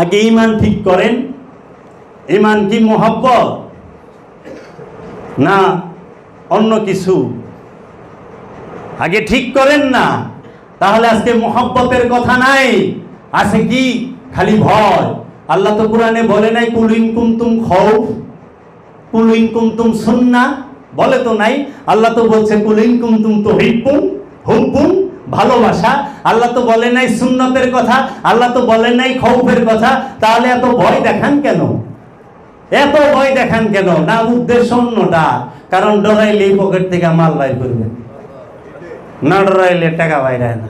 আগে ইমান ঠিক করেন। ইমান কি মোহব্বত? না, অন্য কিছু। আগে ঠিক করেন না, তাহলে আজকে মোহব্বতের কথা নাই। আছে কি? খালি ভয়। আল্লাহ তো কোরআনে বলে নাই কুলিন কুমতুম খৌফ কুলিন কুমতুম সুন্না বলে তো নাই। আল্লাহ তো বলছে কুলিন কুমতুম তো হিপুম হুম্পুম ভালোবাসা। আল্লাহ তো বলে নাই সুন্নতের কথা, আল্লাহ তো বলে নাই খৌফের কথা। তাহলে এত ভয় দেখান কেন? এত ভয় দেখান কেন? না উদ্দেশ্য অন্যটা। কারণ ডরাইলেই পকেট থেকে মাল বাইর করবেন না ডরাইলে টাকা বাইরে না।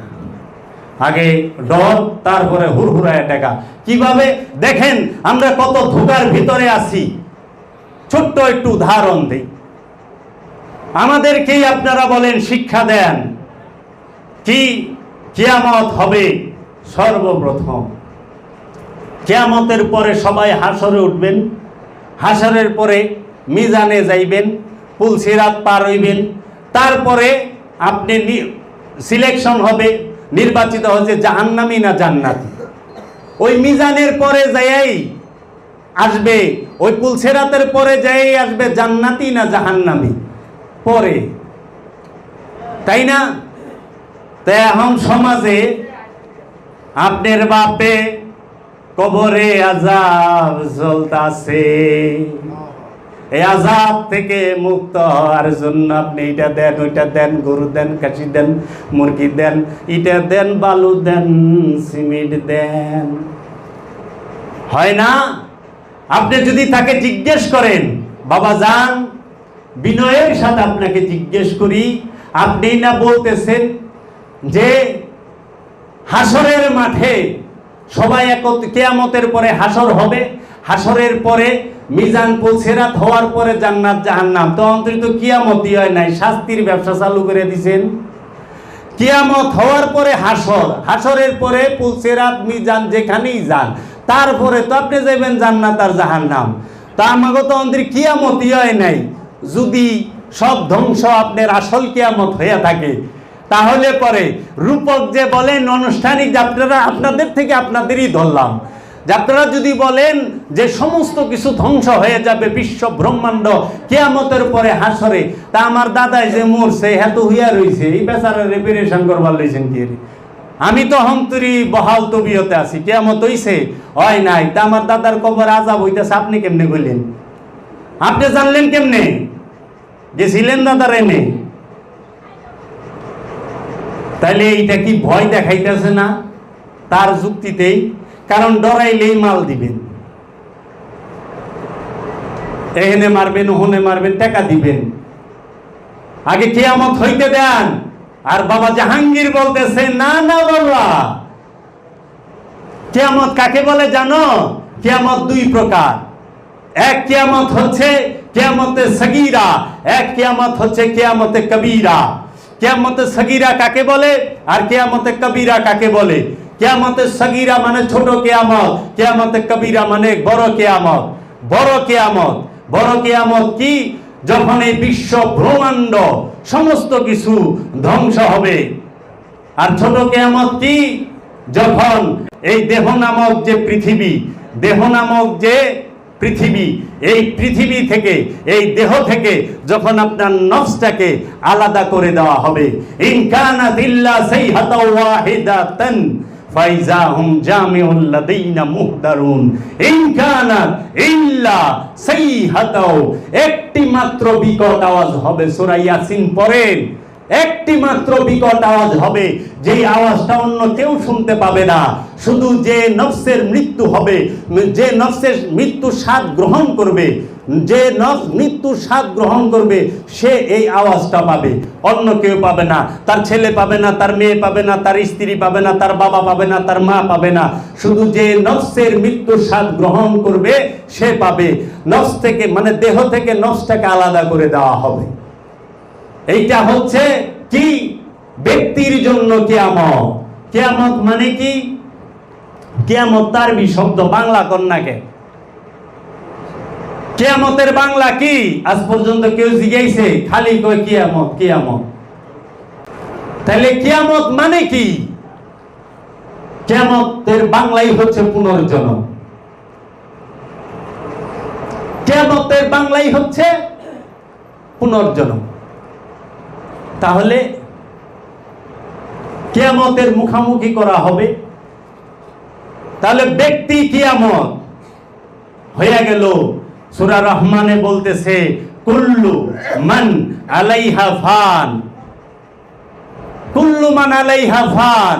আগে ডর, তারপরে হুড়হুড়ায় টাকা। কীভাবে? দেখেন, আমরা কত ধোকার ভিতরে আছি। ছোট্ট একটু উদাহরণ দিই। আমাদেরকেই আপনারা বলেন শিক্ষা দেন। কি কেয়ামত হবে? সর্বপ্রথম। কেয়ামতের পরে সবাই হাসরে উঠবেন, হাসরের পরে মিজানে যাইবেন পুলসিরাত পার হইবেন। তারপরে আপনি সিলেকশন হবে, নির্বাচিত হচ্ছে জাহান্নামি না জান্নাতি? ওই মিজানের পরে যাই আসবে, ওই পুলসেরাতের পরে যাই আসবে জান্নাতি না জাহান্নামি? পরে। তাই না? তাই এখন সমাজে আপনার বাপে কবরে আজাব চলতাছে এই আজাব থেকে মুক্ত হওয়ার জন্য আপনি এটা দেন, ওইটা দেন, গরু দেন কাশি দেন, মুরগি দেন, ইটা দেন, বালু দেন, সিমেন্ট দেন। হয় না? আপনি যদি তাকে জিজ্ঞেস করেন, বাবা যান, বিনয়ের সাথে আপনাকে জিজ্ঞেস করি, আপনি না বলতেছেন যে হাসরের মাঠে সবাই একত কেয়ামতের পরে হাসর হবে। হাসরের পরে মিজান পুলসেরাত হওয়ার পরে জান্নাত জাহান্নাম। তো অন্তরিত কিয়ামতই হয় নাই, শাস্তির ব্যবসা চালু করে দিছেন। কিয়ামত হওয়ার পরে হাসর হাসরের পরে পুলসেরাত, মিজান যেখানেই যান, তারপরে তো আপনি যাবেন জান্নাত আর জাহান্নাম। তা আমাকে তো অন্তরি কিয়ামতই হয় নাই। যদি সব ধ্বংস আপনার আসল কিয়ামত হয়ে থাকে তাহলে পরে রূপক যে বলেন আনুষ্ঠানিক যাত্রারা আপনাদের থেকে আপনাদেরই ধরলাম। যাত্রারা যদি বলেন যে সমস্ত কিছু ধ্বংস হয়ে যাবে বিশ্ব ব্রহ্মাণ্ড কেয়ামতের পরে হাসরে, তা আমার দাদাই যে মরছে হেতু হইয়া রইছে এই বেচারা রেপিরেশন করবার লইছেন কি? আমি তো হন্তরি বহাল তবিয়তে আছি, কেয়ামত হইছে, হয় নাই, তা আমার দাদার কবর আজাব হইতেছে, আপনি কেমনে কইলেন আপনি জানলেন কেমনে? গেছিলেন দাদার এনে? তাইলে এইটা কি ভয় দেখাইতেছে না? তার যুক্তিতেই, কারণ ডরাইলেই মাল দিবেন। এহেনে মারবেন ওখানে মারবেন, টাকা দিবেন। আগে কে কেয়ামত হইতে দেন, আর বাবা জাহাঙ্গীর বলতেছে, না না, বাবা। কেয়ামত কাকে বলে জানো? কেয়ামত দুই প্রকার। এক কেয়ামত হচ্ছে কেয়ামতে সগীরা, এক কেয়ামত হচ্ছে কেয়ামতে কবিরা। কেয়ামতে সগিরা কাকে বলে আর কেয়ামতে কবিরা কাকে বলে? কেয়ামতে সগিরা মানে ছোট কেয়ামত, কেয়ামতে কবিরা মানে বড় কেয়ামত। বড় কেয়ামত বড় কেয়ামত কি? যখন এই বিশ্ব ব্রহ্মাণ্ড সমস্ত কিছু ধ্বংস হবে। আর ছোট কেয়ামত কি? যখন এই দেহ নামক যে পৃথিবী, দেহ নামক যে পৃথিবী, এই পৃথিবী থেকে, এই দেহ থেকে যখন আপনার নফসটাকে আলাদা করে দেওয়া হবে। ইনকানাত ইল্লা সাইহাতা ওয়াহিদাতান ফাইজা হুম জামিউল লাদাইনা মুহদারুন। ইনকানাত ইল্লা সাইহাতাও, একটি মাত্র বিকট আওয়াজ হবে সূরা ইয়াসিন পড়েন একটি মাত্র বিকট আওয়াজ হবে। যেই আওয়াজটা অন্য কেউ শুনতে পাবে না। শুধু যে নফসের মৃত্যু হবে, যে নফসের মৃত্যু স্বাদ গ্রহণ করবে, যে নফস মৃত্যুর স্বাদ গ্রহণ করবে, সে এই আওয়াজটা পাবে। অন্য কেউ পাবে না। তার ছেলে পাবে না, তার মেয়ে পাবে না, তার স্ত্রী পাবে না, তার বাবা পাবে না, তার মা পাবে না। শুধু যে নফসের মৃত্যুর স্বাদ গ্রহণ করবে, সে পাবে। নফস থেকে মানে দেহ থেকে নফসটাকে আলাদা করে দেওয়া হবে। এইটা হচ্ছে কি? ব্যক্তির জন্য কেয়ামত। কেয়ামত মানে কি? কেয়ামত তার শব্দ বাংলা কন্যাকে। কেয়ামতের বাংলা কি? আজ পর্যন্ত কেউ জিজ্ঞাইছে, খালি কয় কিয়ামত কিয়ামত। তাহলে কিয়ামত মানে কি? কেমতের বাংলাই হচ্ছে পুনর্জন্ম। কেমতের বাংলাই হচ্ছে পুনর্জন্ম। তাহলে কেয়ামতের মুখামুখি করা হবে। তাহলে ব্যক্তি কিয়ামত হয়ে গেল। সুরা রহমানে বলতেছে, কুল্লু মান আলাইহা ফান। কুল্লু মান আলাইহা ফান।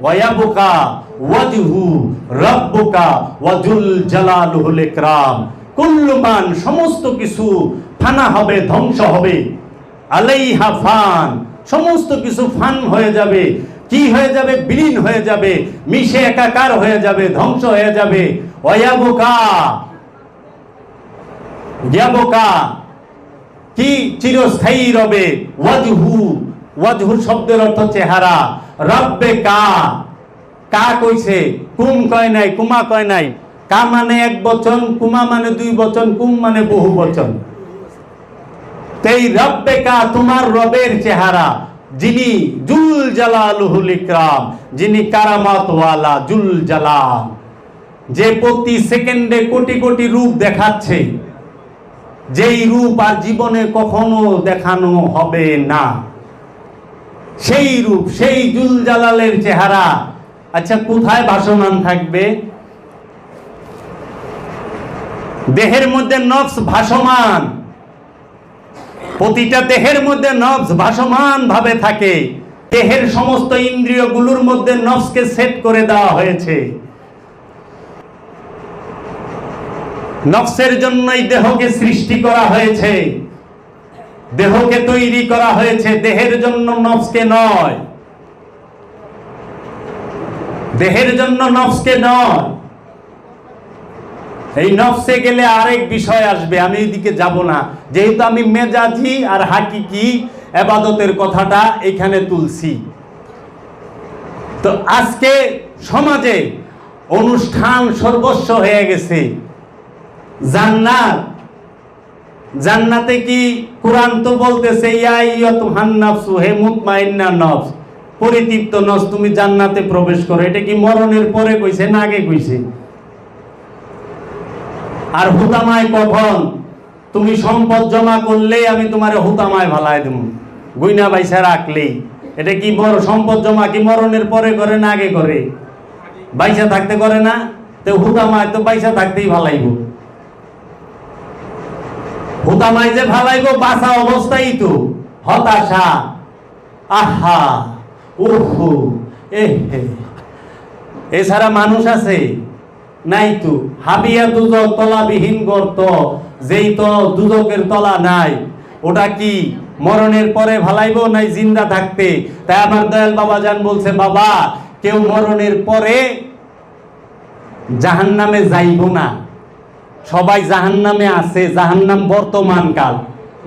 ওয়ায়াবুকা ওয়াজহু রাব্বুকা ওয়াজুল জালালুহুল ইকরাম। কুল্লু মান সমস্ত কিছু ফানা হবে, ধ্বংস হবে। আলাইহা ফান। সমস্ত কিছু ফান হয়ে যাবে। কি হয়ে যাবে? বিলীন হয়ে যাবে। মিশে একাকার হয়ে যাবে। ধ্বংস হয়ে যাবে। অয়াবকা। জ্ঞাবকা কি চিরস্থায়ী রবে? ওয়াজহু। ওয়াজহু শব্দের অর্থ চেহারা। রব্বে কা। কা কইছে? কুম কয় নাই? কুমা কয় নাই? কা মানে এক বচন, কুমা মানে দুই বচন, কুম মানে বহু বচন। তেই রব্বে কা তোমার রবের চেহারা, যিনি জুল জালালুহুল ইকরাম, যিনি কারামাত ওয়ালা জুল জালাল। যে প্রতি সেকেন্ডে কোটি কোটি রূপ দেখাচ্ছে, যেই রূপ আর জীবনে কখনো দেখানো হবে না। সেই রূপ, সেই জুল জালালের চেহারা। আচ্ছা কোথায় ভাসমান থাকবে? দেহের মধ্যে নফস ভাসমান। প্রতিটা দেহের মধ্যে নফস ভাসমান ভাবে থাকে। দেহের সমস্ত ইন্দ্রিয়গুলোর মধ্যে নফসকে সেট করে দেওয়া হয়েছে। নফসের জন্যই দেহকে সৃষ্টি করা হয়েছে। দেহকে তৈরি করা হয়েছে। দেহের জন্য নফসকে নয়। দেহের জন্য নফসকে নয়। এই নফসে গেলে আরেক বিষয় আসবে, আমি এইদিকে যাব না। যেহেতু আমি মেজাজি আর হাকিকি এবাদতের কথাটা এখানে তুলছি। তো আজকে সমাজে অনুষ্ঠান সর্বস্ব হয়ে গেছে। জান্নাত, জান্নাতে কি কোরআন তো বলতেছে হে মুতমাইন্না নফস, পরিতৃপ্ত নফস তুমি জান্নাতে প্রবেশ করো। এটা কি মরণের পরে কইছে না আগে কইছে? আর হুতামায় কখন? তুমি সম্পদ জমা করলেই আমি তোমার হুতামায় ভালাই দেব। গুইনা বাইসা রাখলেই। এটা কি বড় সম্পদ জমা কি মরণের পরে করে না আগে করে? বাইসা থাকতে করে না? তো হুতামায় তো বাইসা থাকতেই ভালাইব। হুতামায় যে ভালাইব বাসা অবস্থাই তো। হতাশা। আহা, উহু, এহে। এছাড়া মানুষ আছে। নাই তো হাবিয়া দুজক তলাবিহীন গর্ত, যেই তো দুজকের তলা নাই। ওটা কি মরণের পরে ভালাইব নাই জিন্দা থাকতে? তাই আমার দয়াল বাবা জান বলছে, বাবা, কেউ মরণের পরে জাহান্নামে যাইব না। সবাই জাহান্নামে আছে, জাহান্নাম বর্তমান কাল।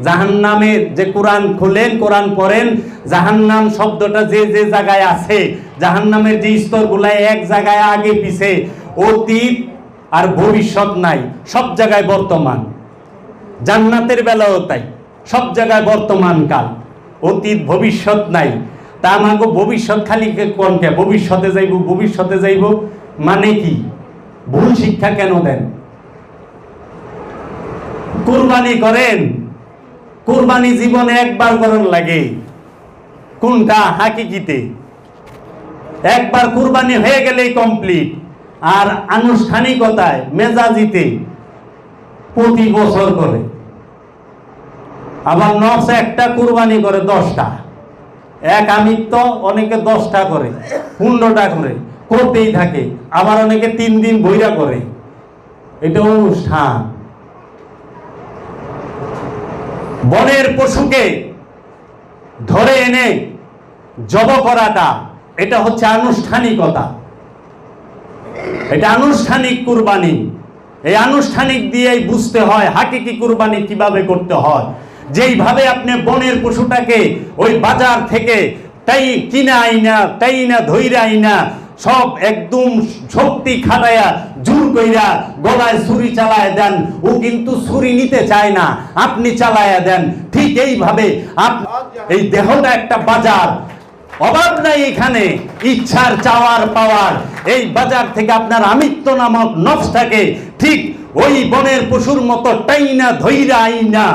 জাহান্নামে যে কোরআন খুলেন, কোরআন পড়েন, জাহান্নাম শব্দটা যে যে জায়গায় আছে, জাহান্নামের যে স্তরগুলাই এক জায়গায় আগে পিছে অতীত আর ভবিষ্যৎ নাই, সব জায়গায় বর্তমান। জান্নাতের বেলাও তাই, সব জায়গায় বর্তমান কাল। অতীত, ভবিষ্যৎ নাই। তা আমাকে ভবিষ্যৎ খালি কোনকে ভবিষ্যতে যাইব ভবিষ্যতে যাইব মানে কি? ভুল শিক্ষা কেন দেন? কুরবানি করেন, কুরবানি জীবনে একবার করার লাগে। কোনটা? হাকিকিতে। একবার কুরবানি হয়ে গেলেই কমপ্লিট আর আনুষ্ঠানিকতায় মেজাজিতে প্রতি বছর করে। আবার নফস একটা কুরবানি করে দশটা। এক আমিত্ব, অনেকে দশটা করে, পনেরোটা করে, করতেই থাকে। আবার অনেকে তিন দিন বইরা করে। এটা অনুষ্ঠান। বনের পশুকে ধরে এনে জব করাটা, এটা হচ্ছে আনুষ্ঠানিকতা। এটা আনুষ্ঠানিক কুরবানি। এই আনুষ্ঠানিক দিয়েই বুঝতে হয় হাকিকি কুরবানি কীভাবে করতে হয়। যেইভাবে আপনি বনের পশুটাকে ওই বাজার থেকে তাই কিনা আইনা, তাই না ধৈরা আইনা, সব একদম শক্তি খাটাইয়া জোর কইরা গলায় ছুরি চালায় দেন। ও কিন্তু ছুরি নিতে চায় না, আপনি চালায়া দেন। ঠিক এইভাবে এই দেহটা একটা বাজার অভাব নাই এখানে, ইচ্ছার চাওয়ার পাওয়ার। এই বাজার থেকে আপনার আমিত্ব নামক নফসটাকে ঠিক ওই বনের পশুর মতো টাইনা ধৈরা আইনা,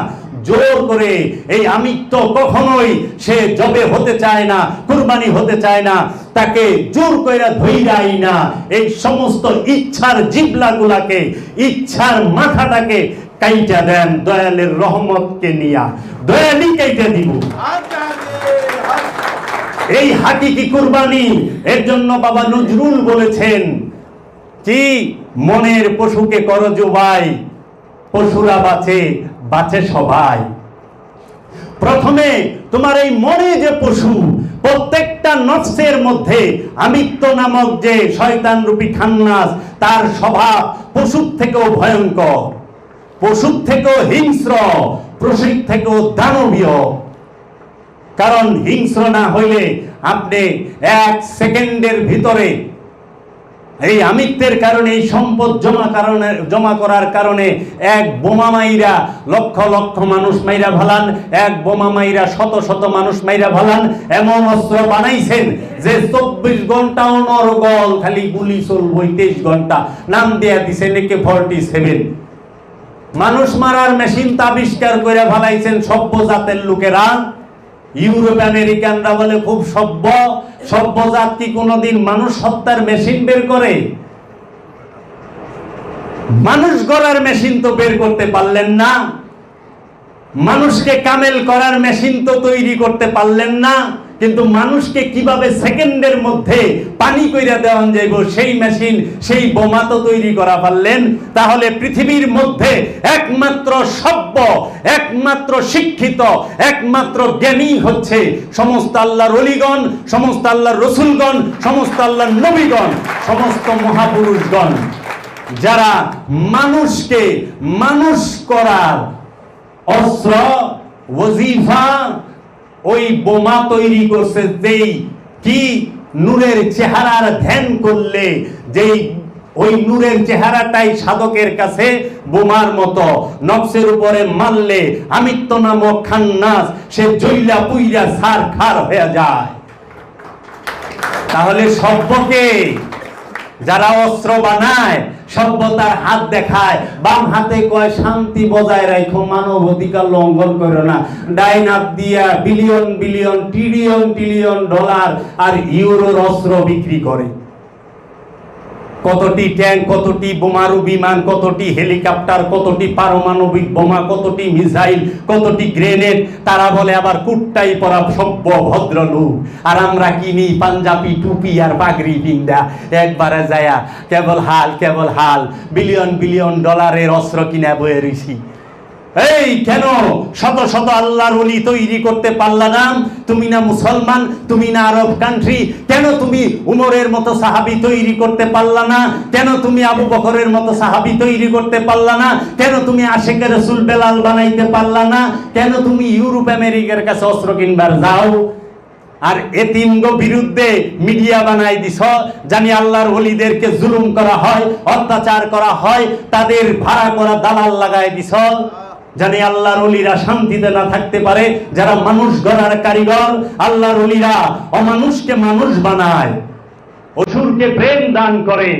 জোর করে এই আমিত্ব কখনোই সে জবে হতে চায় না, কুরবানি হতে চায় না, তাকে জোর কইরা ধৈরাই না এই সমস্ত ইচ্ছার জিবলাগুলাকে, ইচ্ছার মাথাটাকে কাইটা দেন, দয়ালের রহমতকে নিয়া। দয়ালি কাইটা দিব। এই হাকিকি কুরবানি? এর জন্য বাবা নজরুল বলেছেন, কি মনের পশুকে করো জোবাই, পশুরা বাঁচে বাঁচে সবাই। প্রথমে, তোমার এই মনে যে পশু, প্রত্যেকটা নফসের মধ্যে আমিত্ব নামক যে শয়তান রূপী খান্নাস, তার স্বভাব পশুর থেকেও ভয়ঙ্কর। পশুর থেকেও হিংস্র, পশুর থেকেও দানবীয়। কারণ হিংস্র না হইলে আপনি এক সেকেন্ডের ভিতরে এই আমিত্বের কারণে, এই সম্পদ জমা কারণে, জমা করার কারণে এক বোমা মাইরা, লক্ষ লক্ষ মানুষ মাইরা ভালান, এক বোমা মাইরা শত শত মানুষ মাইরা ভালান, এমন অস্ত্র বানাইছেন যে চব্বিশ ঘন্টাও নরগল খালি গুলি চলবই তেইশ ঘণ্টা। নাম দেয়া দিছে একে ফর্টি সেভেন মানুষ মারার মেশিন আবিষ্কার করে ফেলাইছেন সভ্য জাতের লোকেরা। ইউরোপ আমেরিকানরা বলে খুব সভ্য। সভ্য জাতি কোনোদিন মানুষ হত্যার মেশিন বের করে। মানুষ গড়ার মেশিন তো বের করতে পারলেন না। মানুষকে কামেল করার মেশিন তো তৈরি করতে পারলেন না। কিন্তু মানুষকে কীভাবে সেকেন্ডের মধ্যে পানি কইরা দেওয়ান যাইব? সেই মেশিন, সেই বোমা তো তৈরি করা পারলেন। তাহলে পৃথিবীর মধ্যে একমাত্র সভ্য, একমাত্র শিক্ষিত, একমাত্র জ্ঞানী হচ্ছে সমস্ত আল্লাহর অলিগণ, সমস্ত আল্লাহর রসুলগণ, সমস্ত আল্লাহর নবীগণ, সমস্ত মহাপুরুষগণ। যারা মানুষকে মানুষ করার অস্ত্র, ওজিফা ওই বোমা তৈরি করছে যেই কি নূরের চেহারার ধ্যান করলে, যেই ওই নূরের চেহারাটাই সাধকের কাছে বোমার মতো নকশের উপরে মারলে আমিত্ব নামক খান্নাস, সে জইলা পুইরা সার খার হয়ে যায়। তাহলে সভ্যকে যারা অস্ত্র বানায় সভ্যতার হাত দেখায়, বাম হাতে কয় শান্তি বজায় রাখো মানব অধিকার লঙ্ঘন করো না। ডাইন দিয়া billion billion, trillion trillion dollar আর ইউরোর অস্ত্র বিক্রি করে। কতটি ট্যাঙ্ক, কতটি বোমারু বিমান কতটি হেলিকপ্টার, কতটি পারমাণবিক বোমা, কতটি মিসাইল, কতটি গ্রেনেড, তারা বলে আবার কুট্টাই পরা সভ্য ভদ্রলোক। আর আমরা কিনি পাঞ্জাবি, টুপি আর পাগড়ি পিন্দা একবারে যায়া, কেবল হাল কেবল হাল। বিলিয়ন বিলিয়ন ডলারের অস্ত্র কিনা বয়ে রইছি। এই কেন? শত শত আল্লাহর ওলি তৈরি করতে পারলা না। তুমি না মুসলমান, তুমি না আরব কান্ট্রি কেন তুমি উমরের মতো সাহাবি তৈরি করতে পারলা না? কেন তুমি আবু বকরের মতো সাহাবি তৈরি করতে পারলা না? কেন তুমি আশেকের রসুল বেলাল বানাইতে পারলা না? কেন তুমি ইউরোপ আমেরিকার কাছে অস্ত্র কিনবার যাও? আর এতিমগো বিরুদ্ধে মিডিয়া বানাই দিছ, জানি আল্লাহর ওলিদেরকে জুলুম করা হয়, অত্যাচার করা হয়, তাদের ভাড়া করা দালাল লাগাই দিছ। জানি আল্লাহর অলিরা শান্তিতে না থাকতে পারে, যারা মানুষ গড়ার কারিগর, আল্লাহর অলিরা অমানুষকে মানুষ বানায়। অসুরকে প্রেম দান করে।